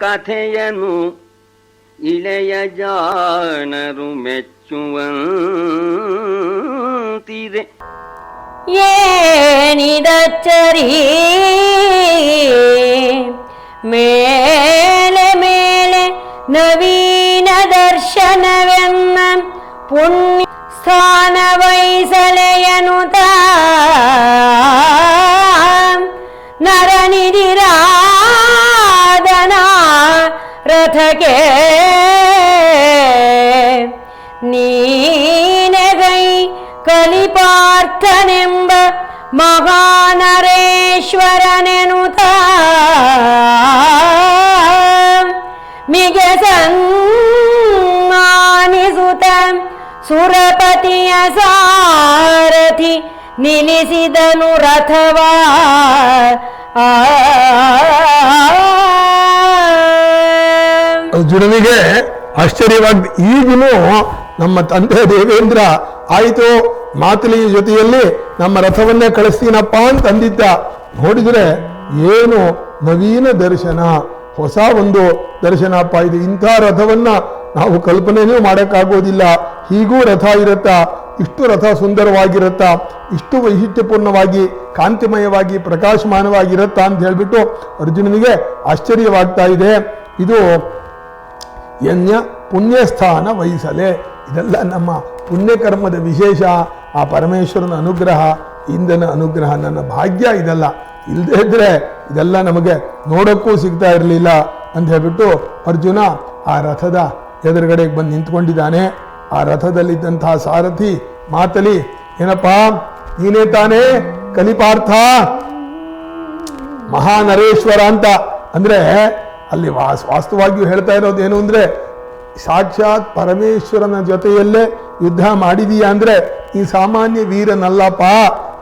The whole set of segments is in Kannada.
കഥയനു ഇളയജാണറുമെച്ചുവന്തിരെ ഏണിതച്ചറി മേലെ മേലെ നവീന ദർശനവെന്ന പുണ്യ സ്ഥാന വൈസലയനുതാ ರಥಕ್ಕೆ ನೀನೆಗೈ ಕಲಿಪಾರ್ಥನೆಂಬ ಮಹಾನರೇಶ್ವರನೆನುತ ಮಿಗೆ ಸನ್ಮಾನಿಸುತ್ತ ಸುರಪತಿಯ ಸಾರಥಿ ನಿಲ್ಲಿಸಿದನು ರಥವಾ. ಆ ಅರ್ಜುನನಿಗೆ ಆಶ್ಚರ್ಯವಾಗಿ ಈಗಲೂ ನಮ್ಮ ತಂದೆ ದೇವೇಂದ್ರ ಆಯಿತು, ಮಾತಲಿ ಜೊತೆಯಲ್ಲಿ ನಮ್ಮ ರಥವನ್ನೇ ಕಳಿಸ್ತೀನಪ್ಪ ಅಂತ ಅಂದಿದ್ದ. ನೋಡಿದ್ರೆ ಏನು ನವೀನ ದರ್ಶನ, ಹೊಸ ಒಂದು ದರ್ಶನಪ್ಪ ಇದು. ಇಂಥ ರಥವನ್ನ ನಾವು ಕಲ್ಪನೆಯೂ ಮಾಡೋಕ್ಕಾಗೋದಿಲ್ಲ. ಹೀಗೂ ರಥ ಇರುತ್ತಾ, ಇಷ್ಟು ರಥ ಸುಂದರವಾಗಿರುತ್ತಾ, ಇಷ್ಟು ವೈಶಿಷ್ಟ್ಯಪೂರ್ಣವಾಗಿ ಕಾಂತಿಮಯವಾಗಿ, ಪ್ರಕಾಶಮಾನವಾಗಿರುತ್ತಾ ಅಂತ ಹೇಳ್ಬಿಟ್ಟು ಅರ್ಜುನನಿಗೆ ಆಶ್ಚರ್ಯವಾಗ್ತಾ ಇದೆ. ಇದು ಯಜ್ಞ ಪುಣ್ಯಸ್ಥಾನ ವಹಿಸಲೆ. ಇದೆಲ್ಲ ನಮ್ಮ ಪುಣ್ಯಕರ್ಮದ ವಿಶೇಷ. ಆ ಪರಮೇಶ್ವರನ ಅನುಗ್ರಹ ಇಂದನ ಅನುಗ್ರಹ ನನ್ನ ಭಾಗ್ಯ ಇದೆಲ್ಲ. ಇಲ್ಲದೇ ಇದ್ರೆ ಇದೆಲ್ಲ ನಮಗೆ ನೋಡೋಕ್ಕೂ ಸಿಗ್ತಾ ಇರಲಿಲ್ಲ ಅಂತ ಹೇಳ್ಬಿಟ್ಟು ಅರ್ಜುನ ಆ ರಥದ ಎದುರುಗಡೆಗೆ ಬಂದು ನಿಂತ್ಕೊಂಡಿದ್ದಾನೆ. ಆ ರಥದಲ್ಲಿದ್ದಂತಹ ಸಾರಥಿ ಮಾತಲಿ, ಏನಪ್ಪಾ, ನೀನೇ ತಾನೇ ಕಲಿಪಾರ್ಥ? ಮಹಾನರೇಶ್ವರ ಅಂತ. ಅಂದ್ರೆ ಅಲ್ಲಿ ವಾಸ್ ವಾಸ್ತವಾಗಿಯೂ ಹೇಳ್ತಾ ಇರೋದು ಏನು ಅಂದರೆ, ಸಾಕ್ಷಾತ್ ಪರಮೇಶ್ವರನ ಜೊತೆಯಲ್ಲೇ ಯುದ್ಧ ಮಾಡಿದೀಯ ಅಂದ್ರೆ, ಈ ಸಾಮಾನ್ಯ ವೀರನಲ್ಲಪ್ಪ,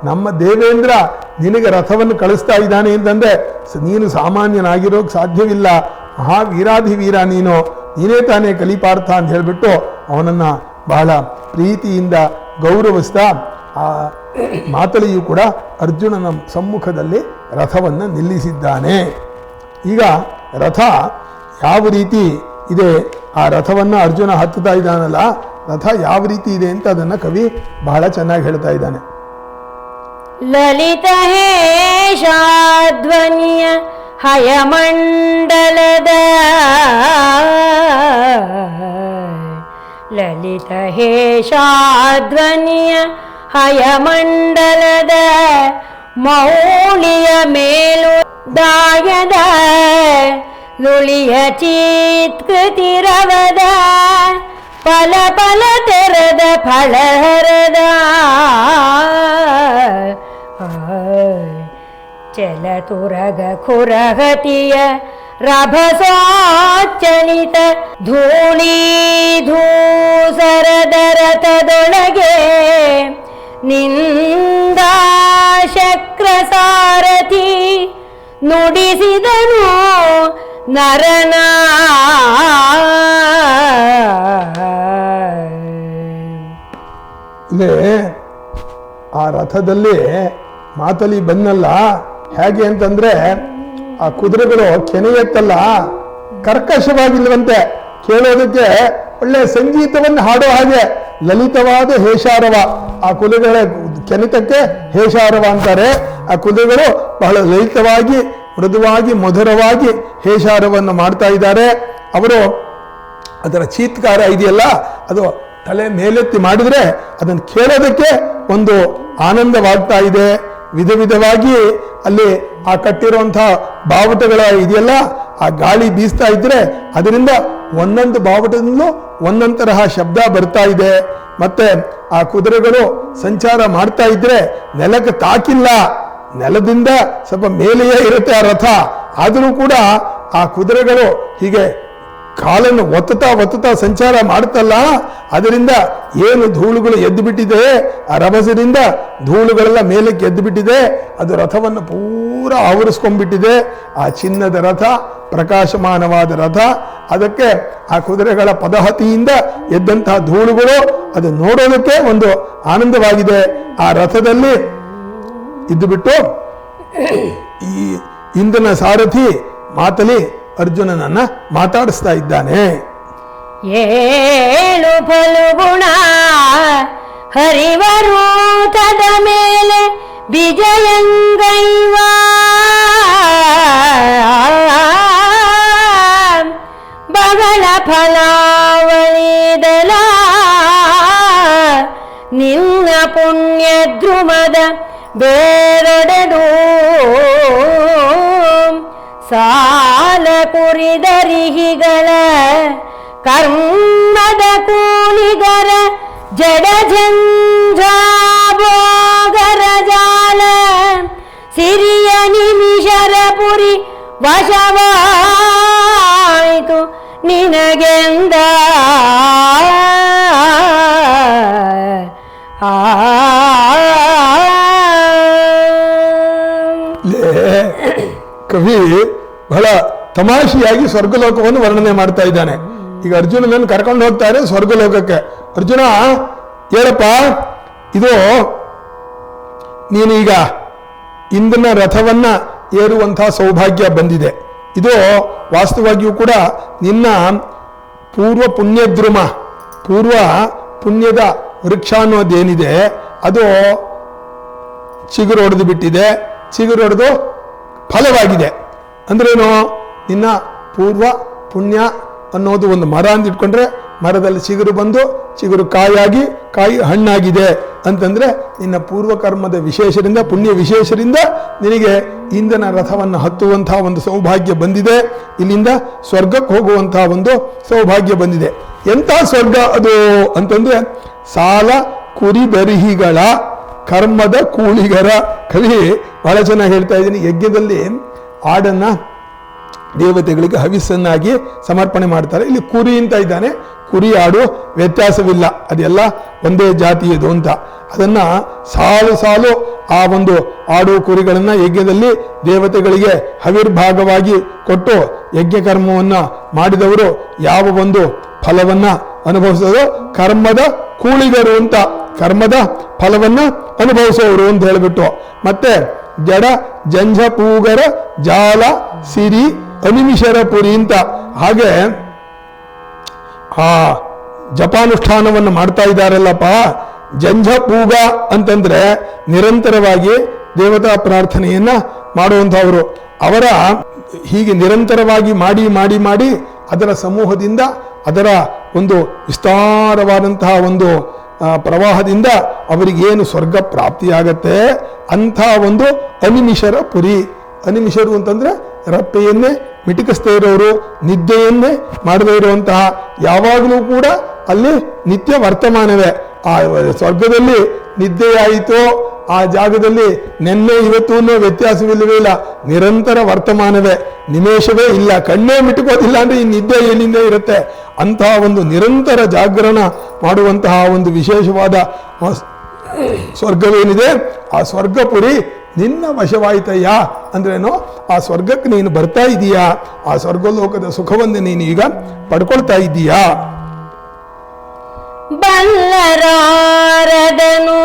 ನಮ್ಮ ದೇವೇಂದ್ರ ನಿನಗೆ ರಥವನ್ನು ಕಳಿಸ್ತಾ ಇದ್ದಾನೆ ಅಂತಂದರೆ ನೀನು ಸಾಮಾನ್ಯನಾಗಿರೋಕ್ಕೆ ಸಾಧ್ಯವಿಲ್ಲ. ಮಹಾವೀರಾಧಿವೀರ ನೀನು, ನೀನೇ ತಾನೇ ಕಲಿಪಾರ್ಥ ಅಂತ ಹೇಳಿಬಿಟ್ಟು ಅವನನ್ನ ಬಹಳ ಪ್ರೀತಿಯಿಂದ ಗೌರವಿಸ್ತಾ, ಆ ಮಾತಲಿಯು ಕೂಡ ಅರ್ಜುನನ ಸಮ್ಮುಖದಲ್ಲಿ ರಥವನ್ನು ನಿಲ್ಲಿಸಿದ್ದಾನೆ. ಈಗ ರಥ ಯಾವ ರೀತಿ ಇದೆ? ಆ ರಥವನ್ನು ಅರ್ಜುನ ಹತ್ತುತ್ತಾ ಇದ್ದಾನಲ್ಲ, ರಥ ಯಾವ ರೀತಿ ಇದೆ ಅಂತ ಅದನ್ನು ಕವಿ ಬಹಳ ಚೆನ್ನಾಗಿ ಹೇಳ್ತಾ ಇದ್ದಾನೆ. ಲಲಿತ ಹೇಷಾಧ್ವನಿಯ ಹಯಮಂಡಲದ ಲಲಿತ ಹೇಷಾಧ್ವನಿಯ ಹಯಮಂಡಲದ ಮೌಳಿಯ ಮೇಲು ನುಳಿಯ ಚೀತ್ಕೃತಿರವದ ಫಲ ಫಲ ತೆರೆದ ಚಲ ತುರಗ ಖುರಗತಿಯ ರಭಸೋಚ್ಚಲಿತ ಧೂಳಿ ಧೂಸರದ ರಥದೊಳಗೆ ನಿಂದ ಶಕ್ರ ಸಾರಥಿ ನುಡಿಸಿದನು ನರನ. ಆ ರಥದಲ್ಲಿ ಮಾತಲಿ ಬಂದಲ್ಲ? ಹೇಗೆ ಅಂತಂದ್ರೆ ಆ ಕುದುರೆಗಳು ಕೆನೆಯತ್ತಲ್ಲ ಕರ್ಕಶವಾಗಿಲ್ವಂತೆ ಕೇಳೋದಕ್ಕೆ ಒಳ್ಳೆ ಸಂಗೀತವನ್ನು ಹಾಡೋ ಹಾಗೆ ಲಲಿತವಾದ ಹೇಷಾರವ ಆ ಕುದುರೆಗಳ ಕೆನೆತಕ್ಕೆ ಹೇಷಾರವ ಅಂತಾರೆ ಆ ಕುದುರೆಗಳು ಬಹಳ ಲಲಿತವಾಗಿ, ಮೃದುವಾಗಿ, ಮಧುರವಾಗಿ ಹೇಷಾರವನ್ನು ಮಾಡ್ತಾ ಇದ್ದಾರೆ. ಅವರು ಅದರ ಚೀತ್ಕಾರ ಇದೆಯಲ್ಲ, ಅದು ತಲೆ ಮೇಲೆತ್ತಿ ಮಾಡಿದ್ರೆ ಅದನ್ನು ಕೇಳೋದಕ್ಕೆ ಒಂದು ಆನಂದವಾಗ್ತಾ ಇದೆ. ವಿಧ ವಿಧವಾಗಿ ಅಲ್ಲಿ ಆ ಕಟ್ಟಿರುವಂತಹ ಬಾವುಟಗಳ ಇದೆಯಲ್ಲ, ಆ ಗಾಳಿ ಬೀಸ್ತಾ ಇದ್ರೆ ಅದರಿಂದ ಒಂದೊಂದು ಬಾವುಟದಿಂದಲೂ ಒಂದೊಂದು ಶಬ್ದ ಬರ್ತಾ ಇದೆ. ಮತ್ತೆ ಆ ಕುದುರೆಗಳು ಸಂಚಾರ ಮಾಡ್ತಾ ಇದ್ರೆ ನೆಲಕ್ಕೆ ತಾಕಿಲ್ಲ. ನೆಲದಿಂದ ಸ್ವಲ್ಪ ಮೇಲೆಯೇ ಇರುತ್ತೆ ಆ ರಥ. ಆದರೂ ಕೂಡ ಆ ಕುದುರೆಗಳು ಹೀಗೆ ಕಾಲನ್ನು ಒತ್ತುತ್ತಾ ಒತ್ತುತ್ತಾ ಸಂಚಾರ ಮಾಡುತ್ತಲ್ಲ, ಅದರಿಂದ ಏನು ಧೂಳುಗಳು ಎದ್ದು ಬಿಟ್ಟಿದೆ ಆ ರಭಸದಿಂದ ಧೂಳುಗಳೆಲ್ಲ ಮೇಲಕ್ಕೆ ಎದ್ದು ಬಿಟ್ಟಿದೆ ಅದು ರಥವನ್ನು ಪೂರ ಆವರಿಸ್ಕೊಂಡ್ಬಿಟ್ಟಿದೆ. ಆ ಚಿನ್ನದ ರಥ, ಪ್ರಕಾಶಮಾನವಾದ ರಥ, ಅದಕ್ಕೆ ಆ ಕುದುರೆಗಳ ಪದಹತಿಯಿಂದ ಎದ್ದಂತಹ ಧೂಳುಗಳು, ಅದು ನೋಡೋದಕ್ಕೆ ಒಂದು ಆನಂದವಾಗಿದೆ. ಆ ರಥದಲ್ಲಿ ಇದ್ದು ಬಿಟ್ಟು ಈ ಇಂಧನ ಸಾರಥಿ ಮಾತಲಿ ಅರ್ಜುನನನ್ನ ಮಾತಾಡಿಸ್ತಾ ಇದ್ದಾನೆ. ಏಳು ಫಲುಗುಣ ಹರಿವರೂತದ ಮೇಲೆ ವಿಜಯಂಗೈವ ಬಗಳ ಫಲಾವಳಿದಲ ನಿನ್ನ ಪುಣ್ಯ ದ್ರುಮದ ಬೇರೊಡೆದು. ಸಾಲ ಕುರಿದರಿಹಿಗಳ ಕರ್ಮದ ಕೂಲಿಗರ ಜಡ ಜಂಜಾಭೋಗರ ಜಾಲ. ಸಿರಿಯ ನಿಮಿಷರ ಪುರಿ ವಶವಾಯಿತು ನಿನಗೆಂದ. ಕವಿ ಬಹಳ ತಮಾಷೆಯಾಗಿ ಸ್ವರ್ಗಲೋಕವನ್ನು ವರ್ಣನೆ ಮಾಡ್ತಾ ಇದ್ದಾನೆ. ಈಗ ಅರ್ಜುನನನ್ನು ಕರ್ಕೊಂಡು ಹೋಗ್ತಾರೆ ಸ್ವರ್ಗಲೋಕಕ್ಕೆ. ಅರ್ಜುನ ಹೇಳಪ್ಪ ಇದು ನೀನೀಗ ಇಂದಿನ ರಥವನ್ನ ಏರುವಂತಹ ಸೌಭಾಗ್ಯ ಬಂದಿದೆ. ಇದು ವಾಸ್ತವಾಗಿಯೂ ಕೂಡ ನಿನ್ನ ಪೂರ್ವ ಪುಣ್ಯದ್ರುಮ, ಪೂರ್ವ ಪುಣ್ಯದ ವೃಕ್ಷ ಅನ್ನೋದೇನಿದೆ, ಅದು ಚಿಗುರು ಹೊಡೆದು ಬಿಟ್ಟಿದೆ. ಚಿಗುರು ಹೊಡೆದು ಫಲವಾಗಿದೆ. ಅಂದ್ರೇನು? ನಿನ್ನ ಪೂರ್ವ ಪುಣ್ಯ ಅನ್ನೋದು ಒಂದು ಮರ ಅಂತ ಇಟ್ಕೊಂಡ್ರೆ ಮರದಲ್ಲಿ ಚಿಗುರು ಬಂದು ಚಿಗುರು ಕಾಯಾಗಿ, ಕಾಯಿ ಹಣ್ಣಾಗಿದೆ ಅಂತಂದ್ರೆ ನಿನ್ನ ಪೂರ್ವ ಕರ್ಮದ ವಿಶೇಷರಿಂದ, ಪುಣ್ಯ ವಿಶೇಷರಿಂದ ನಿನಗೆ ಇಂಧನ ರಥವನ್ನು ಹತ್ತುವಂತಹ ಒಂದು ಸೌಭಾಗ್ಯ ಬಂದಿದೆ. ಇಲ್ಲಿಂದ ಸ್ವರ್ಗಕ್ಕೆ ಹೋಗುವಂತಹ ಒಂದು ಸೌಭಾಗ್ಯ ಬಂದಿದೆ. ಎಂಥ ಸ್ವರ್ಗ ಅದು ಅಂತಂದ್ರೆ ಸಾಲ ಕುರಿಬರಿಹಿಗಳ, ಕರ್ಮದ ಕೂಳಿಗರ. ಕವಿ ಬಹಳ ಚೆನ್ನಾಗಿ ಹೇಳ್ತಾ ಇದ್ದೀನಿ, ಯಜ್ಞದಲ್ಲಿ ಆಡನ್ನ ದೇವತೆಗಳಿಗೆ ಹವಿಸ್ಸನ್ನಾಗಿ ಸಮರ್ಪಣೆ ಮಾಡ್ತಾರೆ. ಇಲ್ಲಿ ಕುರಿ ಅಂತ ಇದ್ದಾನೆ. ಕುರಿ ಆಡು, ವ್ಯತ್ಯಾಸವಿಲ್ಲ. ಅದೆಲ್ಲ ಒಂದೇ ಜಾತಿಯದು ಅಂತ. ಅದನ್ನ ಸಾಲು ಸಾಲು ಆ ಒಂದು ಆಡು ಕುರಿಗಳನ್ನು ಯಜ್ಞದಲ್ಲಿ ದೇವತೆಗಳಿಗೆ ಹವಿರ್ಭಾಗವಾಗಿ ಕೊಟ್ಟು ಯಜ್ಞ ಕರ್ಮವನ್ನ ಮಾಡಿದವರು ಯಾವ ಒಂದು ಫಲವನ್ನ ಅನುಭವಿಸೋದು ಕರ್ಮದ ಕೂಳಿಗರು ಅಂತ. ಕರ್ಮದ ಫಲವನ್ನ ಅನುಭವಿಸೋರು ಅಂತ ಹೇಳಿಬಿಟ್ಟು. ಮತ್ತೆ ಜಡ ಜಂಜಪೂಗರ ಜಾಲ, ಸಿರಿ, ಅನಿಮಿಷರ ಪುರಿ ಅಂತ. ಹಾಗೆ ಆ ಜಪಾನುಷ್ಠಾನವನ್ನು ಮಾಡ್ತಾ ಇದ್ದಾರಲ್ಲಪ್ಪ. ಜಂಜಪೂಗ ಅಂತಂದ್ರೆ ನಿರಂತರವಾಗಿ ದೇವತಾ ಪ್ರಾರ್ಥನೆಯನ್ನ ಮಾಡುವಂಥವರು. ಅವರ ಹೀಗೆ ನಿರಂತರವಾಗಿ ಮಾಡಿ ಮಾಡಿ ಮಾಡಿ ಅದರ ಸಮೂಹದಿಂದ ಅದರ ಒಂದು ವಿಸ್ತಾರವಾದಂತಹ ಒಂದು ಪ್ರವಾಹದಿಂದ ಅವರಿಗೇನು ಸ್ವರ್ಗ ಪ್ರಾಪ್ತಿಯಾಗತ್ತೆ? ಅಂಥ ಒಂದು ಅನಿಮಿಷರ ಪುರಿ. ಅನಿಮಿಷರು ಅಂತಂದರೆ ರಪ್ಪೆಯನ್ನೇ ಮಿಟಿಕಿಸ್ತಾ ಇರೋರು, ನಿದ್ದೆಯನ್ನೇ ಮಾಡದೇ ಇರುವಂತಹ ಯಾವಾಗಲೂ ಕೂಡ ಅಲ್ಲಿ ನಿತ್ಯ ವರ್ತಮಾನವೇ. ಆ, ಸ್ವರ್ಗದಲ್ಲಿ ನಿದ್ದೆಯಾಯಿತೋ ಆ ಜಾಗದಲ್ಲಿ ನೆನ್ನೆ ಇವತ್ತು ಅನ್ನೋ ವ್ಯತ್ಯಾಸವಿಲ್ಲವೇ ಇಲ್ಲ. ನಿರಂತರ ವರ್ತಮಾನವೇ. ನಿಮೇಷವೇ ಇಲ್ಲ. ಕಣ್ಣೇ ಮಿಟುಕೋದಿಲ್ಲ ಅಂದ್ರೆ ಈ ನಿದ್ದೆ ಏನಿಂದ ಇರುತ್ತೆ? ಅಂತಹ ಒಂದು ನಿರಂತರ ಜಾಗರಣ ಮಾಡುವಂತಹ ಒಂದು ವಿಶೇಷವಾದ ಸ್ವರ್ಗವೇನಿದೆ? ಆ ಸ್ವರ್ಗಪುರಿ ನಿನ್ನ ವಶವಾಯಿತಯ್ಯ. ಅಂದ್ರೇನು ಆ ಸ್ವರ್ಗಕ್ಕೆ ನೀನು ಬರ್ತಾ ಇದೀಯಾ? ಆ ಸ್ವರ್ಗಲೋಕದ ಸುಖವನ್ನು ನೀನು ಈಗ ಪಡ್ಕೊಳ್ತಾ ಇದ್ದೀಯಾ ಬಲ್ಲರಾರದನು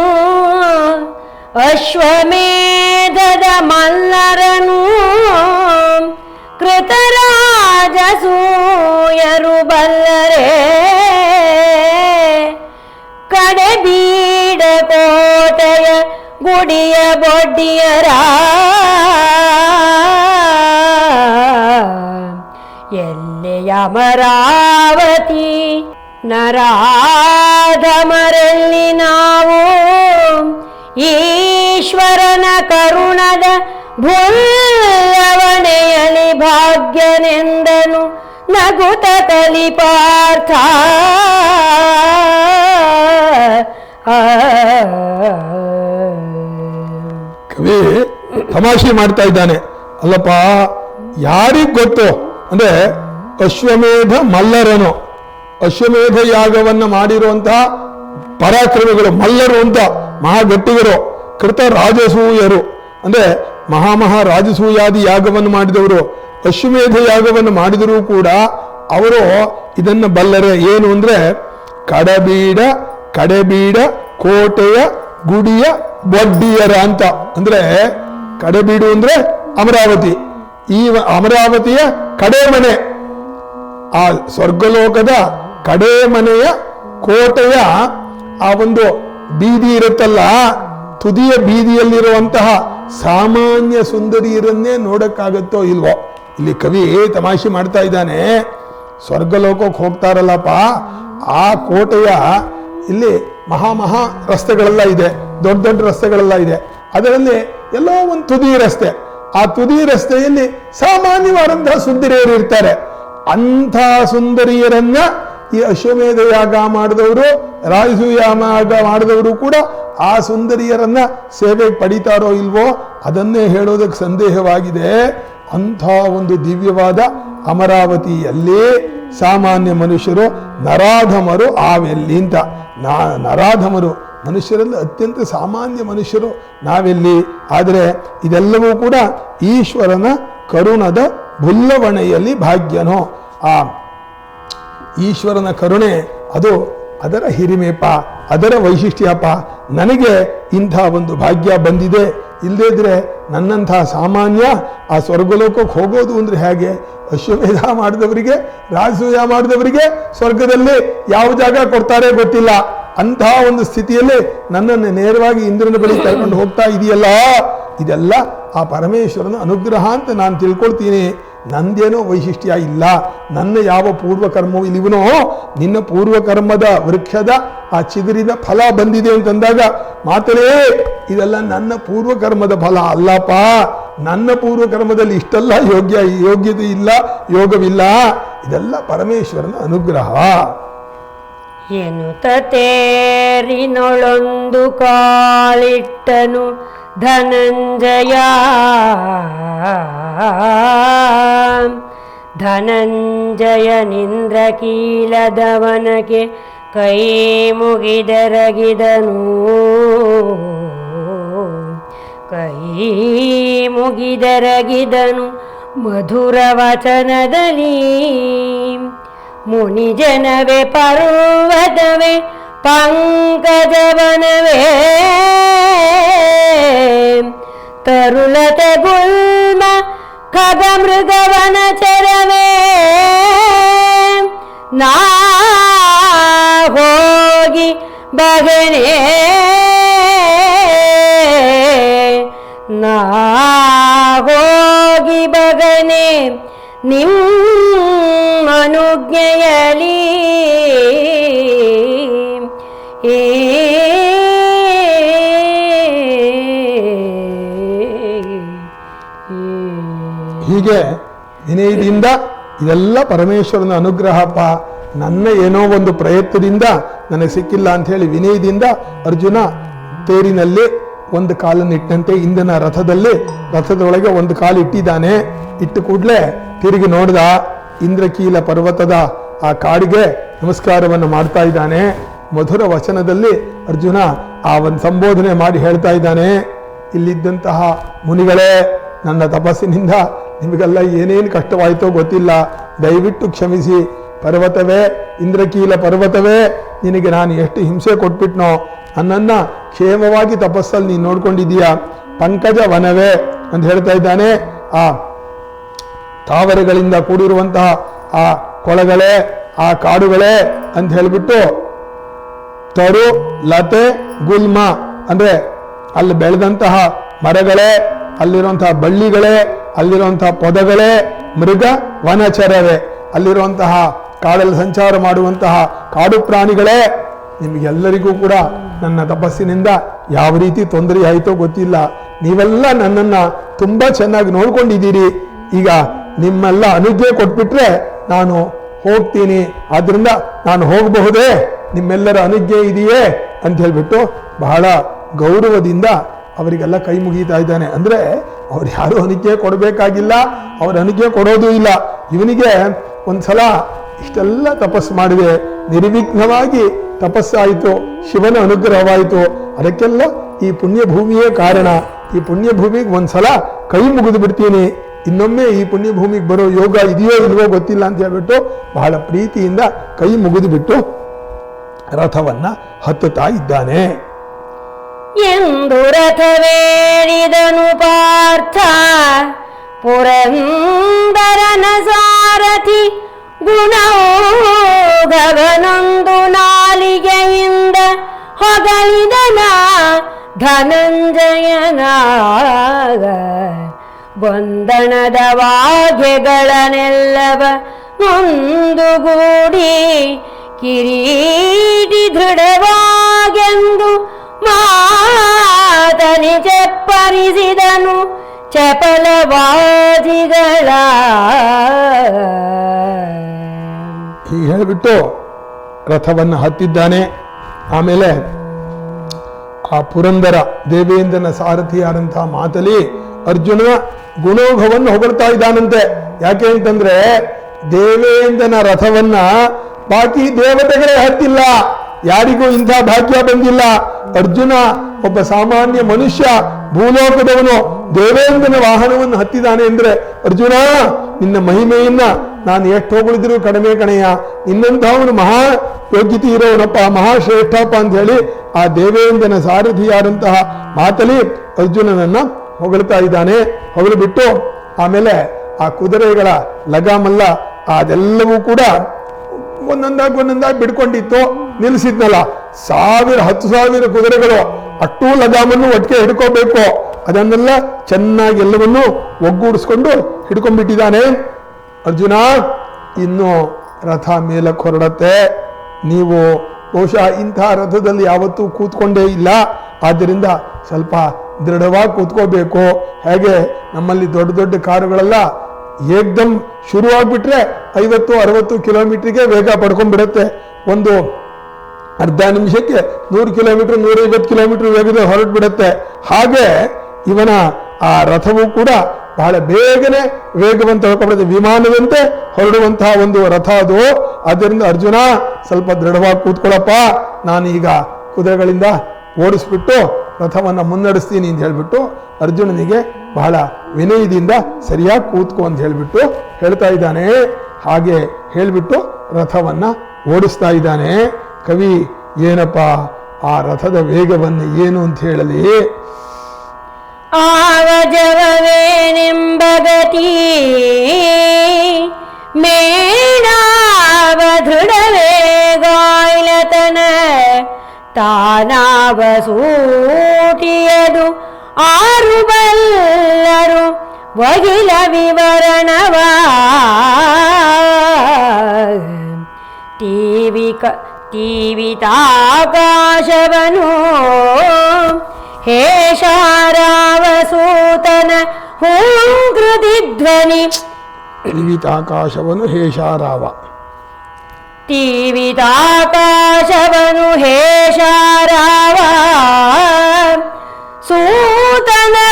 ಅಶ್ವಮೇಧದ ಮಲ್ಲರನು ಕೃತರಾಜಸೂಯರು ಬಲ್ಲರೆ. ಕಡೆ ಬೀಡ ಕೋಟೆಯ ಗುಡಿಯ ಬೊಡ್ಡಿಯರ ಎಲ್ಲಿ ಅಮರಾವತಿ ನರಾಧಮರಲ್ಲಿ ನಾವು ಈಶ್ವರನ ಕರುಣದ ಭುಲ್ಲವಣೆಯಲಿ ಭಾಗ್ಯನೆಂದನು ನಗುತ ಕಲಿಪಾರ್ಥ ಕವಿ ತಮಾಷೆ ಮಾಡ್ತಾ ಇದ್ದಾನೆ. ಅಲ್ಲಪ್ಪ, ಯಾರಿಗ್ ಗೊತ್ತು? ಅಂದ್ರೆ ಅಶ್ವಮೇಧ ಮಲ್ಲರನು. ಅಶ್ವಮೇಧ ಯಾಗವನ್ನು ಮಾಡಿರುವಂತಹ ಪರಾಕ್ರಮಿಗಳು ಮಲ್ಲರು ಅಂತ ಮಹಾಗಟ್ಟಿಗರು, ಕೃತ ರಾಜಸೂಯರು. ಅಂದ್ರೆ ಮಹಾಮಹಾ ರಾಜಸೂಯಾದಿ ಯಾಗವನ್ನು ಮಾಡಿದವರು, ಅಶ್ವಮೇಧ ಯಾಗವನ್ನು ಮಾಡಿದರೂ ಕೂಡ ಅವರು ಇದನ್ನು ಬಲ್ಲರೆ. ಏನು ಅಂದ್ರೆ, ಕಡಬೀಡ, ಕಡೆಬೀಡ, ಕೋಟೆಯ ಗುಡಿಯ ಬಡ್ಡಿಯರ ಅಂತ. ಅಂದ್ರೆ, ಕಡೆಬೀಡು ಅಂದ್ರೆ ಅಮರಾವತಿ. ಈ ಅಮರಾವತಿಯ ಕಡೆ ಮನೆ ಆ ಸ್ವರ್ಗಲೋಕದ ಕಡೆ ಮನೆಯ ಕೋಟೆಯ ಆ ಒಂದು ಬೀದಿ ಇರುತ್ತಲ್ಲ, ತುದಿಯ ಬೀದಿಯಲ್ಲಿರುವಂತಹ ಸಾಮಾನ್ಯ ಸುಂದರಿಯರನ್ನೇ ನೋಡೋಕ್ಕಾಗತ್ತೋ ಇಲ್ವೋ? ಇಲ್ಲಿ ಕವಿ ತಮಾಷೆ ಮಾಡ್ತಾ ಇದ್ದಾನೆ. ಸ್ವರ್ಗಲೋಕಕ್ಕೆ ಹೋಗ್ತಾರಲ್ಲಪ್ಪ. ಆ ಕೋಟೆಯ ಇಲ್ಲಿ ಮಹಾ ಮಹಾ ರಸ್ತೆಗಳೆಲ್ಲ ಇದೆ. ದೊಡ್ಡ ದೊಡ್ಡ ರಸ್ತೆಗಳೆಲ್ಲ ಇದೆ. ಅದರಲ್ಲಿ ಎಲ್ಲೋ ಒಂದು ತುದಿ ರಸ್ತೆ. ಆ ತುದಿ ರಸ್ತೆಯಲ್ಲಿ ಸಾಮಾನ್ಯವಾದಂತಹ ಸುಂದರಿಯರು ಇರ್ತಾರೆ. ಅಂಥ ಸುಂದರಿಯರನ್ನ ಈ ಅಶ್ವಮೇಧ ಯಾಗ ಮಾಡಿದವರು ರಾಜಸೂಯಾಗ ಮಾಡಿದವರು ಕೂಡ ಆ ಸುಂದರಿಯರನ್ನ ಸೇವೆ ಪಡಿತಾರೋ ಇಲ್ವೋ ಅದನ್ನೇ ಹೇಳೋದಕ್ಕೆ ಸಂದೇಹವಾಗಿದೆ. ಅಂಥ ಒಂದು ದಿವ್ಯವಾದ ಅಮರಾವತಿಯಲ್ಲಿ ಸಾಮಾನ್ಯ ಮನುಷ್ಯರು ನರಾಧಮರು ಆವೆಲ್ಲಿ ಅಂತ. ನಾ, ನರಾಧಮರು ಮನುಷ್ಯರಲ್ಲಿ ಅತ್ಯಂತ ಸಾಮಾನ್ಯ ಮನುಷ್ಯರು ನಾವೆಲ್ಲಿ? ಆದರೆ ಇದೆಲ್ಲವೂ ಕೂಡ ಈಶ್ವರನ ಕರುಣದ ಬುಲ್ಲವಣೆಯಲ್ಲಿ ಭಾಗ್ಯನೋ. ಆ ಈಶ್ವರನ ಕರುಣೆ, ಅದು ಅದರ ಹಿರಿಮೆಪ, ಅದರ ವೈಶಿಷ್ಟ್ಯಪ. ನನಗೆ ಇಂಥ ಒಂದು ಭಾಗ್ಯ ಬಂದಿದೆ. ಇಲ್ಲದೇ ಇದ್ರೆ ನನ್ನಂಥ ಸಾಮಾನ್ಯ ಆ ಸ್ವರ್ಗಲೋಕಕ್ಕೆ ಹೋಗೋದು ಅಂದ್ರೆ ಹೇಗೆ? ಅಶ್ವಮೇಧ ಮಾಡಿದವರಿಗೆ, ರಾಜಸೂಯ ಮಾಡಿದವರಿಗೆ ಸ್ವರ್ಗದಲ್ಲಿ ಯಾವ ಜಾಗ ಕೊಡ್ತಾರೆ ಗೊತ್ತಿಲ್ಲ. ಅಂತಹ ಒಂದು ಸ್ಥಿತಿಯಲ್ಲಿ ನನ್ನನ್ನು ನೇರವಾಗಿ ಇಂದ್ರನ ಬಳಿ ಕರ್ಕೊಂಡು ಹೋಗ್ತಾ ಇದೆಯಲ್ಲ? ಇದೆಲ್ಲ ಆ ಪರಮೇಶ್ವರನ ಅನುಗ್ರಹ ಅಂತ ನಾನು ತಿಳ್ಕೊಳ್ತೀನಿ. ನಂದೇನೋ ವೈಶಿಷ್ಟ್ಯ ಇಲ್ಲ. ನನ್ನ ಯಾವ ಪೂರ್ವಕರ್ಮವು ಇಲ್ಲಿವನೋ, ನಿನ್ನ ಪೂರ್ವಕರ್ಮದ ವೃಕ್ಷದ ಆ ಚಿಗುರಿದ ಫಲ ಬಂದಿದೆ ಅಂತಂದಾಗ ಮಾತಲೇ ಇದೆಲ್ಲ ನನ್ನ ಪೂರ್ವಕರ್ಮದ ಫಲ ಅಲ್ಲಪ್ಪ. ನನ್ನ ಪೂರ್ವಕರ್ಮದಲ್ಲಿ ಇಷ್ಟೆಲ್ಲ ಯೋಗ್ಯ, ಯೋಗ್ಯತೆ ಇಲ್ಲ, ಯೋಗವಿಲ್ಲ. ಇದೆಲ್ಲ ಪರಮೇಶ್ವರನ ಅನುಗ್ರಹ. ಏನು ತೇರಿನೊಳೊಂದು ಕಾಲಿಟ್ಟನು. ಧನಂಜಯ. ಧನಂಜಯನಿಂದ್ರ ಕೀಲದವನಕ್ಕೆ ಕೈ ಮುಗಿದರಗಿದನು. ಕೈ ಮುಗಿದರಗಿದನು ಮಧುರ ವಚನದಲ್ಲಿ. ಮುನಿಜನವೇ ಪರ್ವತವೇ ಪಂಕಜವನವೇ ತರುಳತೆ ಗುಲ್ಮ ಖಗ ಮೃಗವನ ಚರವೇ. ನಾ ಹೋಗಿ ಬಗನೆ ನಾ ಹೋಗಿ ಬಗನೆ ನಿಮ್ಮನುಜ್ಞೆಯಲಿ. ಏ ಹೀಗೆ ವಿನಯದಿಂದ ಇದೆಲ್ಲ ಪರಮೇಶ್ವರನ ಅನುಗ್ರಹಪ್ಪ, ನನ್ನ ಏನೋ ಒಂದು ಪ್ರಯತ್ನದಿಂದ ನನಗೆ ಸಿಕ್ಕಿಲ್ಲ ಅಂತ ಹೇಳಿ ವಿನಯದಿಂದ ಅರ್ಜುನ ತೇರಿನಲ್ಲಿ ಒಂದು ಕಾಲನ್ನು ಇಟ್ಟಂತೆ ಇಂದನ ರಥದಲ್ಲಿ, ರಥದೊಳಗೆ ಒಂದು ಕಾಲು ಇಟ್ಟಿದ್ದಾನೆ. ಇಟ್ಟು ಕೂಡಲೇ ತಿರುಗಿ ನೋಡ್ದ ಇಂದ್ರಕೀಲ ಪರ್ವತದ ಆ ಕಾಡಿಗೆ ನಮಸ್ಕಾರವನ್ನು ಮಾಡ್ತಾ ಇದ್ದಾನೆ. ಮಧುರ ವಚನದಲ್ಲಿ ಅರ್ಜುನ ಆ ಒಂದು ಸಂಬೋಧನೆ ಮಾಡಿ ಹೇಳ್ತಾ ಇದ್ದಾನೆ, ಇಲ್ಲಿದ್ದಂತಹ ಮುನಿಗಳೇ, ನನ್ನ ತಪಸ್ಸಿನಿಂದ ನಿಮಗೆಲ್ಲ ಏನೇನು ಕಷ್ಟವಾಯಿತೋ ಗೊತ್ತಿಲ್ಲ. ದಯವಿಟ್ಟು ಕ್ಷಮಿಸಿ. ಪರ್ವತವೇ, ಇಂದ್ರಕೀಲ ಪರ್ವತವೇ, ನಿನಗೆ ನಾನು ಎಷ್ಟು ಹಿಂಸೆ ಕೊಟ್ಬಿಟ್ನೋ, ನನ್ನನ್ನು ಕ್ಷೇಮವಾಗಿ ತಪಸ್ಸಲ್ಲಿ ನೀನು ನೋಡ್ಕೊಂಡಿದ್ದೀಯಾ? ಪಂಕಜ ವನವೇ ಅಂತ ಹೇಳ್ತಾ ಇದ್ದಾನೆ. ಆ ತಾವರೆಗಳಿಂದ ಕೂಡಿರುವಂತಹ ಆ ಕೊಳಗಳೇ, ಆ ಕಾಡುಗಳೇ ಅಂತ ಹೇಳಿಬಿಟ್ಟು ತರು, ಲತೆ, ಗುಲ್ಮ. ಅಂದ್ರೆ ಅಲ್ಲಿ ಬೆಳೆದಂತಹ ಮರಗಳೇ, ಅಲ್ಲಿರುವಂತಹ ಬಳ್ಳಿಗಳೇ, ಅಲ್ಲಿರುವಂತಹ ಪೊದಗಳೇ, ಮೃಗ ವನಚರವೇ. ಅಲ್ಲಿರುವಂತಹ ಕಾಡಲ್ಲಿ ಸಂಚಾರ ಮಾಡುವಂತಹ ಕಾಡು ಪ್ರಾಣಿಗಳೇ. ನಿಮಗೆಲ್ಲರಿಗೂ ಕೂಡ ನನ್ನ ತಪಸ್ಸಿನಿಂದ ಯಾವ ರೀತಿ ತೊಂದರೆ ಆಯಿತೋ ಗೊತ್ತಿಲ್ಲ. ನೀವೆಲ್ಲ ನನ್ನನ್ನು ತುಂಬ ಚೆನ್ನಾಗಿ ನೋಡ್ಕೊಂಡಿದ್ದೀರಿ. ಈಗ ನಿಮ್ಮೆಲ್ಲ ಅನುಜ್ಞೆ ಕೊಟ್ಬಿಟ್ರೆ ನಾನು ಹೋಗ್ತೀನಿ. ಆದ್ದರಿಂದ ನಾನು ಹೋಗಬಹುದೇ? ನಿಮ್ಮೆಲ್ಲರ ಅನುಜ್ಞೆ ಇದೆಯೇ? ಅಂತ ಹೇಳ್ಬಿಟ್ಟು ಬಹಳ ಗೌರವದಿಂದ ಅವರಿಗೆಲ್ಲ ಕೈ ಮುಗೀತಾ ಇದ್ದಾನೆ. ಅಂದ್ರೆ ಅವ್ರು ಯಾರು ಅನುಜ್ಞೆ ಕೊಡಬೇಕಾಗಿಲ್ಲ. ಅವ್ರ ಅನುಜ್ಞೆ ಕೊಡೋದು ಇಲ್ಲ. ಇವನಿಗೆ ಒಂದ್ಸಲ ಇಷ್ಟೆಲ್ಲ ತಪಸ್ಸು ಮಾಡಿದೆ. ನಿರ್ವಿಘ್ನವಾಗಿ ತಪಸ್ಸಾಯಿತು. ಶಿವನ ಅನುಗ್ರಹವಾಯಿತು. ಅದಕ್ಕೆಲ್ಲ ಈ ಪುಣ್ಯ ಭೂಮಿಯೇ ಕಾರಣ. ಈ ಪುಣ್ಯ ಭೂಮಿಗೆ ಒಂದ್ಸಲ ಕೈ ಮುಗಿದು ಬಿಡ್ತೀನಿ. ಇನ್ನೊಮ್ಮೆ ಈ ಪುಣ್ಯಭೂಮಿಗೆ ಬರೋ ಯೋಗ ಇದೆಯೋ ಇಲ್ವೋ ಗೊತ್ತಿಲ್ಲ ಅಂತ ಹೇಳ್ಬಿಟ್ಟು ಬಹಳ ಪ್ರೀತಿಯಿಂದ ಕೈ ಮುಗಿದು ಬಿಟ್ಟು ರಥವನ್ನ ಹತ್ತುತ್ತಾ ಇದ್ದಾನೆ. ಎಂದು ರಥವೇಳಿದನು ಪಾರ್ಥ, ಪುರಂದರನ ಸಾರಥಿ ಗುಣೋಗವನೊಂದು ನಾಲಿಗೆಯಿಂದ ಹೊಗಳಿದನ ಧನಂಜಯನಾಗ. ಬಂಧನದ ವಾಗ್ಯಗಳನ್ನೆಲ್ಲವ ಒಂದುಗೂಡಿ ಕಿರೀಟಿ ದೃಢವಾಗೆಂದು ಮಾತನಿ ಚಪ್ಪರಿಸಿದನು ಚಪಲವಾದಿಗಳ. ಹೀಗೆ ಹೇಳಿಬಿಟ್ಟು ರಥವನ್ನು ಹತ್ತಿದ್ದಾನೆ. ಆಮೇಲೆ ಆ ಪುರಂದರ ದೇವೇಂದ್ರನ ಸಾರಥಿಯಾದಂತಹ ಮಾತಲಿ ಅರ್ಜುನ ಗುಣೋಭವನ್ನು ಹೊಗಳ್ತಾ ಇದ್ದಾನಂತೆ. ಯಾಕೆ ಅಂತಂದ್ರೆ ದೇವೇಂದ್ರನ ರಥವನ್ನ ಬಾಕಿ ದೇವತೆಗಳೇ ಹತ್ತಿಲ್ಲ ಯಾರಿಗೂ ಇಂಥ ಭಾಗ್ಯ ಬಂದಿಲ್ಲ. ಅರ್ಜುನ ಒಬ್ಬ ಸಾಮಾನ್ಯ ಮನುಷ್ಯ, ಭೂಲೋಕದವನು, ದೇವೇಂದ್ರನ ವಾಹನವನ್ನು ಹತ್ತಿದ್ದಾನೆ ಅಂದ್ರೆ, ಅರ್ಜುನ, ನಿನ್ನ ಮಹಿಮೆಯನ್ನ ನಾನು ಎಷ್ಟು ಹೊಗಳಿದ್ರು ಕಡಿಮೆ ಕಣೆಯ ನಿನ್ನಂತಹವನು ಮಹಾ ಯೋಗ್ಯತೆ ಇರೋನಪ್ಪ ಮಹಾಶ್ರೇಷ್ಠಪ್ಪ ಅಂತ ಹೇಳಿ ಆ ದೇವೇಂದ್ರನ ಸಾರಥಿಯಾದಂತಹ ಮಾತಲಿ ಅರ್ಜುನನನ್ನ ಹೊಗಳ್ತಾ ಇದ್ದಾನೆ. ಹೊಗಳು ಬಿಟ್ಟು ಆಮೇಲೆ ಆ ಕುದುರೆಗಳ ಲಗಾಮಲ್ಲ ಅದೆಲ್ಲವೂ ಕೂಡ ಒಂದೊಂದಾಗಿ ಒಂದೊಂದಾಗಿ ಬಿಡ್ಕೊಂಡಿತ್ತು. ನಿಲ್ಲಿಸಿದ್ನಲ್ಲ. ಸಾವಿರ, ಹತ್ತು ಸಾವಿರ ಕುದುರೆಗಳು ಅಟ್ಟೂ ಲಗಾಮನ್ನು ಒಟ್ಟಿಗೆ ಹಿಡ್ಕೋಬೇಕು. ಅದನ್ನೆಲ್ಲ ಚೆನ್ನಾಗಿ ಎಲ್ಲವನ್ನೂ ಒಗ್ಗೂಡಿಸ್ಕೊಂಡು ಹಿಡ್ಕೊಂಡ್ಬಿಟ್ಟಿದ್ದಾನೆ. ಅರ್ಜುನ, ಇನ್ನು ರಥ ಮೇಲೆ ಹೊರಡತ್ತೆ ನೀವು ಬಹುಶಃ ಇಂಥ ರಥದಲ್ಲಿ ಯಾವತ್ತೂ ಕೂತ್ಕೊಂಡೇ ಇಲ್ಲ. ಆದ್ದರಿಂದ ಸ್ವಲ್ಪ ದೃಢವಾಗಿ ಕೂತ್ಕೋಬೇಕು. ಹೇಗೆ? ನಮ್ಮಲ್ಲಿ ದೊಡ್ಡ ದೊಡ್ಡ ಕಾರುಗಳೆಲ್ಲ ಏಕ್ದಮ್ ಶುರುವಾಗ್ಬಿಟ್ರೆ ಐವತ್ತು, ಅರವತ್ತು ಕಿಲೋಮೀಟರ್ಗೆ ವೇಗ ಪಡ್ಕೊಂಡ್ಬಿಡುತ್ತೆ. ಒಂದು ಅರ್ಧ ನಿಮಿಷಕ್ಕೆ ನೂರು ಕಿಲೋಮೀಟರ್, ನೂರೈವತ್ತು ಕಿಲೋಮೀಟರ್ ವೇಗದಲ್ಲಿ ಹೊರಟು ಬಿಡುತ್ತೆ ಹಾಗೆ ಇವನ ಆ ರಥವು ಕೂಡ ಬಹಳ ಬೇಗನೆ ವೇಗವಂತ ಹೊರಟುಬಿಡುತ್ತೆ. ವಿಮಾನದಂತೆ ಹೊರಡುವಂತಹ ಒಂದು ರಥ ಅದು. ಆದ್ದರಿಂದ ಅರ್ಜುನ ಸ್ವಲ್ಪ ದೃಢವಾಗಿ ಕೂತ್ಕೊಳ್ಳಪ್ಪ ನಾನು ಈಗ ಕುದುರೆಗಳಿಂದ ಓಡಿಸ್ಬಿಟ್ಟು ರಥವನ್ನ ಮುನ್ನಡೆಸ್ತೀನಿ ಅಂತ ಹೇಳಿಬಿಟ್ಟು ಅರ್ಜುನನಿಗೆ ಬಹಳ ವಿನಯದಿಂದ ಸರಿಯಾಗಿ ಕೂತ್ಕೊ ಅಂತ ಹೇಳಿಬಿಟ್ಟು ಹೇಳ್ತಾ ಇದ್ದಾನೆ. ಹಾಗೆ ಹೇಳಿಬಿಟ್ಟು ರಥವನ್ನ ಓಡಿಸ್ತಾ ಇದ್ದಾನೆ. ಕವಿ, ಏನಪ್ಪ ಆ ರಥದ ವೇಗವನ್ನು ಏನು ಅಂತ ಹೇಳಲಿ? ಆವಜವವೇನೆಂಬಗತಿ ಮೇಣಾವ ದೃಢವೇಗಾಯ್ಲತನ ತಾನಾವ ಸೂಟಿಯದು ಆರು ಬಲ್ಲರು ವಗಿಲ ವಿವರಣವ ತೀವಿಕ ತೀವಿತಾಕಾಶವನು ಹೂಂ ಕೃತಿ ಧ್ವನಿ ಟಿವಿ ಹೇಷಾರಾವ ತೀವಿತಾಕಾಶವನು ಹೇಷಾರಾವ ಸೂತನ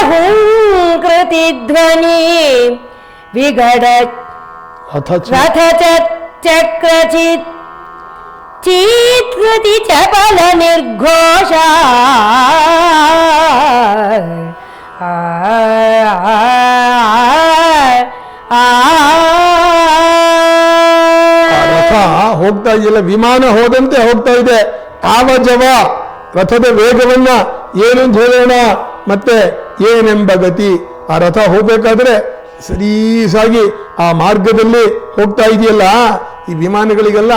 ಹೂಂಕೃತಿ ಧ್ವನಿ ವಿಗಡ ರಥ ಚ- ರಥ ಚಕ್ರಚಿತ್ ಚೀತ್ಕೃತಿ ಚಪಲ ನಿರ್ಘೋಷ ಆ, ಹೋಗ್ತಾ ಇದೆಯಲ್ಲ ವಿಮಾನ ಹೋದಂತೆ ಹೋಗ್ತಾ ಇದೆ. ಆವಜವ ರಥದ ವೇಗವನ್ನ ಏನು ಅಂತ ಹೇಳೋಣ. ಮತ್ತೆ ಏನೆಂಬ ಗತಿ? ಆ ರಥ ಹೋಗ್ಬೇಕಾದ್ರೆ ಸರೀಸಾಗಿ ಆ ಮಾರ್ಗದಲ್ಲಿ ಹೋಗ್ತಾ ಇದೆಯಲ್ಲ? ಈ ವಿಮಾನಗಳಿಗೆಲ್ಲ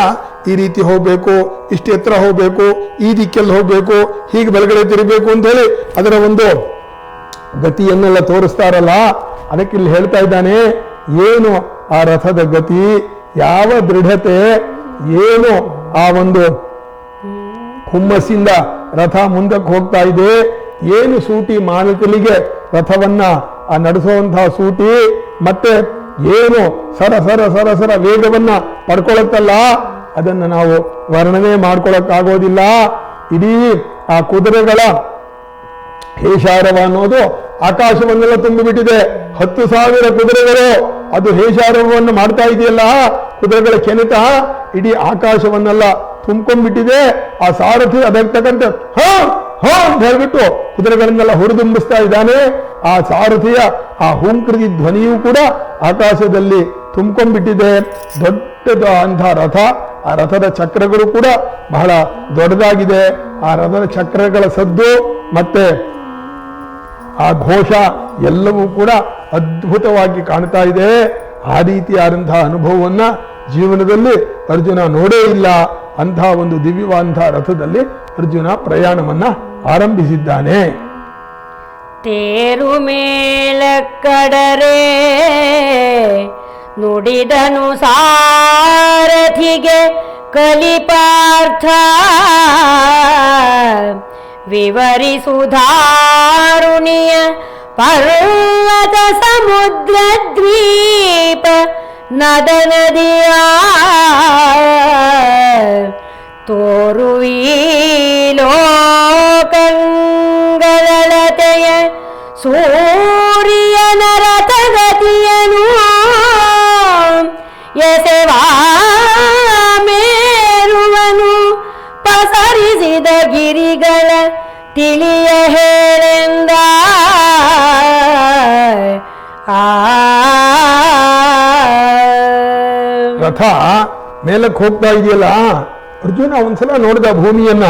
ಈ ರೀತಿ ಹೋಗ್ಬೇಕು, ಇಷ್ಟು ಎತ್ತರ ಹೋಗ್ಬೇಕು, ಈ ದಿಕ್ಕಲ್ಲಿ ಹೋಗ್ಬೇಕು, ಹೀಗೆ ಬಲಗಡೆ ತಿರುಗಬೇಕು ಅಂತ ಹೇಳಿ ಅದರ ಒಂದು ಗತಿಯನ್ನೆಲ್ಲ ತೋರಿಸ್ತಾರಲ್ಲ? ಅದಕ್ಕೆ ಇಲ್ಲಿ ಹೇಳ್ತಾ ಇದ್ದಾನೆ, ಏನು ಆ ರಥದ ಗತಿ? ಯಾವ ದೃಢತೆ? ಏನು ಆ ಒಂದು ಹುಮ್ಮಸ್ಸಿಂದ ರಥ ಮುಂದಕ್ಕೆ ಹೋಗ್ತಾ ಇದೆ. ಏನು ಸೂಟಿ ಮಾಲಕಲಿಗೆ ರಥವನ್ನ ಆ ನಡೆಸುವಂತಹ ಸೂಟಿ? ಮತ್ತೆ ಏನು ಸರ ಸರ ಸರ ಸರ ವೇಗವನ್ನ ಪಡ್ಕೊಳತ್ತಲ್ಲ? ಅದನ್ನು ನಾವು ವರ್ಣನೆ ಮಾಡ್ಕೊಳಕ್ಕಾಗೋದಿಲ್ಲ. ಇಡೀ ಆ ಕುದುರೆಗಳ ಹೇಷಾರವ ಅನ್ನೋದು ಆಕಾಶವನ್ನೆಲ್ಲ ತುಂಬಿಬಿಟ್ಟಿದೆ. ಹತ್ತು ಸಾವಿರ ಕುದುರೆಗಳು. ಅದು ಹೇಷಾರವವನ್ನು ಮಾಡ್ತಾ ಇದೆಯಲ್ಲ? ಕುದುರೆಗಳ ಕೆನೆತ? ಇಡೀ ಆಕಾಶವನ್ನೆಲ್ಲ ತುಂಬ್ಕೊಂಡ್ಬಿಟ್ಟಿದೆ. ಆ ಸಾರಥಿ ಅದಕ್ಕೆ ತಕ್ಕಂತೆ ಹಾ ಹಾ ಅಂತ ಹೇಳ್ಬಿಟ್ಟು ಕುದುರೆಗಳನ್ನೆಲ್ಲ ಹುರಿದುಂಬಿಸ್ತಾ ಇದ್ದಾನೆ. ಆ ಸಾರಥಿಯ, ಆ ಹುಂಕೃತಿ ಧ್ವನಿಯೂ ಕೂಡ ಆಕಾಶದಲ್ಲಿ ತುಂಬ್ಕೊಂಡ್ಬಿಟ್ಟಿದೆ. ದೊಡ್ಡದ ಅಂಥ ರಥ, ಆ ರಥದ ಚಕ್ರಗಳು ಕೂಡ ಬಹಳ ದೊಡ್ಡದಾಗಿದೆ. ಆ ರಥದ ಚಕ್ರಗಳ ಸದ್ದು ಮತ್ತೆ ಆ ಘೋಷ ಎಲ್ಲವೂ ಕೂಡ ಅದ್ಭುತವಾಗಿ ಕಾಣ್ತಾ ಇದೆ. ಆ ರೀತಿಯಾದಂತಹ ಅನುಭವವನ್ನ ಜೀವನದಲ್ಲಿ ಅರ್ಜುನ ನೋಡೇ ಇಲ್ಲ. ಅಂತಹ ಒಂದು ದಿವ್ಯವಾದಂತಹ ರಥದಲ್ಲಿ ಅರ್ಜುನ ಪ್ರಯಾಣವನ್ನ ಆರಂಭಿಸಿದ್ದಾನೆ. ತೇರು ಮೇಲ ಕಡರೆ ನುಡಿದನು ಸಾರಥಿಗೆ ಕಲಿಪಾರ್ಥ. विवरि सुधारुणीय पर्वत समुद्रद्वीप नद नद्याोरुयी ರಥ ಮೇಲಕ್ಕೆ ಹೋಗ್ತಾ ಇದೆಯಲ್ಲ? ಅರ್ಜುನ ಒಂದ್ಸಲ ನೋಡಿದ ಭೂಮಿಯನ್ನ.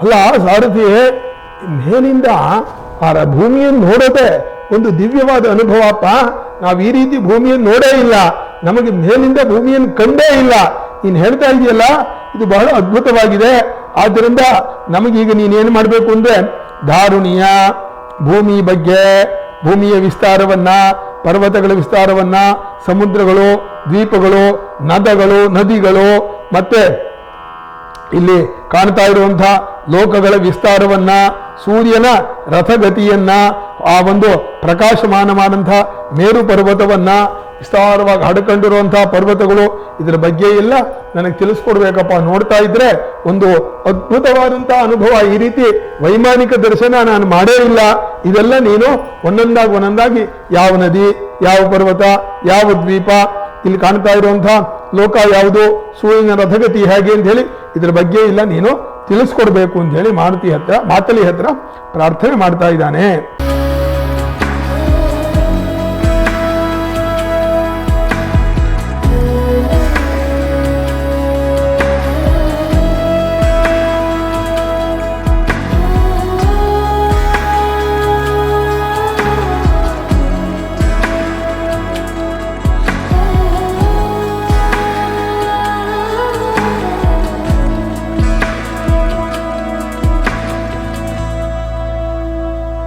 ಅಲ್ಲ ಸಾರಥಿ ಮೇಲಿಂದ ಆ ಭೂಮಿಯನ್ನು ನೋಡೋದೆ ಒಂದು ದಿವ್ಯವಾದ ಅನುಭವಪ್ಪ ನಾವು ಈ ರೀತಿ ಭೂಮಿಯನ್ನು ನೋಡೇ ಇಲ್ಲ. ನಮಗೆ ಮೇಲಿಂದ ಭೂಮಿಯನ್ನು ಕಂಡೇ ಇಲ್ಲ. ನೀನು ಹೇಳ್ತಾ ಇದೆಯಲ್ಲ? ಇದು ಬಹಳ ಅದ್ಭುತವಾಗಿದೆ. ಆದ್ದರಿಂದ ನಮಗೀಗ ನೀನೇನು ಮಾಡಬೇಕು ಅಂದ್ರೆ ದಾರುಣಿಯ ಭೂಮಿ ಬಗ್ಗೆ, ಭೂಮಿಯ ವಿಸ್ತಾರವನ್ನ ಪರ್ವತಗಳ ವಿಸ್ತಾರವನ್ನ ಸಮುದ್ರಗಳು ದ್ವೀಪಗಳು ನದಗಳು ನದಿಗಳು ಮತ್ತೆ ಇಲ್ಲಿ ಕಾಣ್ತಾ ಇರುವಂಥ ಲೋಕಗಳ ವಿಸ್ತಾರವನ್ನ ಸೂರ್ಯನ ರಥಗತಿಯನ್ನ, ಆ ಒಂದು ಪ್ರಕಾಶಮಾನವಾದಂಥ ಮೇರು ಪರ್ವತವನ್ನ ವಿಸ್ತಾರವಾಗಿ ಹಡ್ಕೊಂಡಿರುವಂತಹ ಪರ್ವತಗಳು ಇದರ ಬಗ್ಗೆ ಎಲ್ಲ ನನಗೆ ತಿಳಿಸ್ಕೊಡ್ಬೇಕಪ್ಪ ನೋಡ್ತಾ ಇದ್ರೆ ಒಂದು ಅದ್ಭುತವಾದಂತಹ ಅನುಭವ ಈ ರೀತಿ ವೈಮಾನಿಕ ದರ್ಶನ ನಾನು ಮಾಡೇ ಇಲ್ಲ. ಇದೆಲ್ಲ ನೀನು ಒಂದೊಂದಾಗಿ ಒಂದೊಂದಾಗಿ ಯಾವ ನದಿ, ಯಾವ ಪರ್ವತ, ಯಾವ ದ್ವೀಪ, ಇಲ್ಲಿ ಕಾಣ್ತಾ ಇರುವಂತಹ ಲೋಕ ಯಾವುದು, ಸೂರ್ಯನ ರಥಗತಿ ಹೇಗೆ ಅಂತ ಹೇಳಿ ಇದ್ರ ಬಗ್ಗೆ ಇಲ್ಲ ನೀನು ತಿಳಿಸ್ಕೊಡ್ಬೇಕು ಅಂತ ಹೇಳಿ ಮಾರುತಿ ಹತ್ರ ಮಾತಲಿ ಹತ್ರ ಪ್ರಾರ್ಥನೆ ಮಾಡ್ತಾ ಇದ್ದಾನೆ.